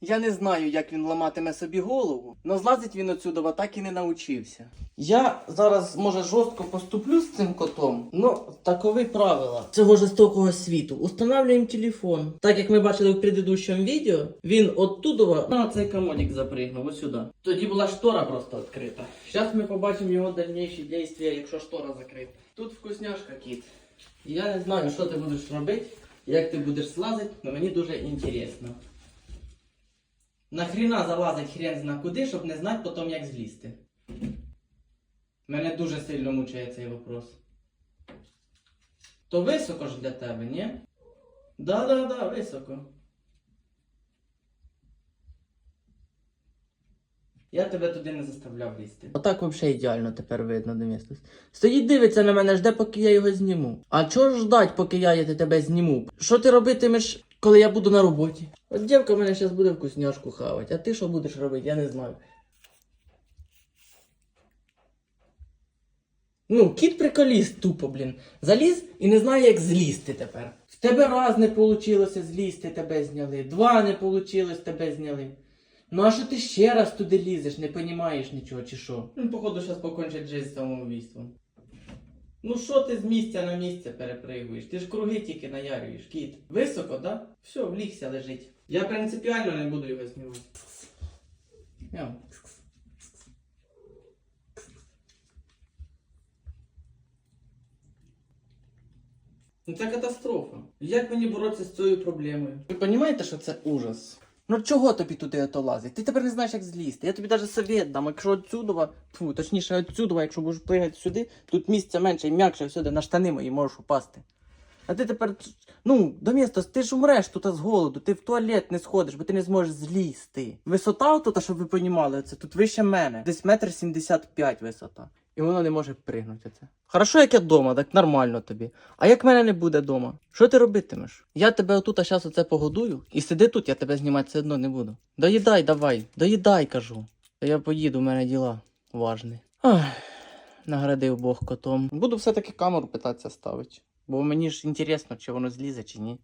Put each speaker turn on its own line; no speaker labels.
Я не знаю, як він ламатиме собі голову, но злазить він отсюда так і не навчився. Я зараз, може, жорстко поступлю з цим котом, но такові правила цього жорстокого світу. Устанавливаємо телефон. Так як ми бачили в предыдущому відео, він оттуда на цей комодик запригнув, ось сюди. Тоді була штора просто відкрита. Зараз ми побачимо його дальніші дії, якщо штора закрита. Тут вкусняшка, кіт. Я не знаю, що ти будеш робити, як ти будеш слазити, але мені дуже інтересно. Нахріна залазить хрен зна куди, щоб не знати потім, як злізти. Мене дуже сильно мучає цей вопрос. То високо ж для тебе, ні? Да-да-да, високо. Я тебе туди не заставляв лізти. Отак взагалі ідеально тепер видно до міста. Стоїть дивиться на мене, жде, поки я його зніму. А чого ж ждать, поки я тебе зніму? Що ти робитимеш, коли я буду на роботі? От дівка мене зараз буде вкусняшку хавати, а ти що будеш робити, я не знаю. Ну, кіт приколіст тупо, блін. Заліз і не знає, як злізти тепер. В тебе раз не вийшло злізти, тебе зняли. Два не вийшло, тебе зняли. Ну а що ти ще раз туди лізеш, не понімаєш нічого, чи що? Ну, походу, зараз покончить життя самоубійством. Ну що ти з місця на місце перепригуєш? Ти ж круги тільки наярюєш, кіт. Високо, да? Все, влігся лежить. Я принципіально не буду його знімати. Ну це катастрофа. Як мені боротися з цією проблемою? Ви розумієте, що це ужас? Ну чого тобі туди ото лазить? Ти тепер не знаєш, як злізти. Я тобі навіть совет дам, якщо отсюдова, точніше отсюдова, якщо будеш плигати сюди, тут місця менше і м'якше всюди, на штани мої можеш упасти. А ти тепер, ну, до міста, ти ж умреш тут з голоду, ти в туалет не сходиш, бо ти не зможеш злізти. Висота тут, щоб ви понімали, це тут вище мене. Десь метр сімдесят п'ять висота. І воно не може пригнути це. Хорошо, як я дома, так нормально тобі. А як мене не буде дома? Що ти робитимеш? Я тебе отут, а зараз оце погодую, і сиди тут, я тебе знімати все одно не буду. Доїдай, давай, доїдай, кажу. Та я поїду, у мене діла важні. Ах, наградив Бог котом. Буду все-таки камеру питатися ставити. Бо мені ж інтересно, чи воно злізе, чи ні.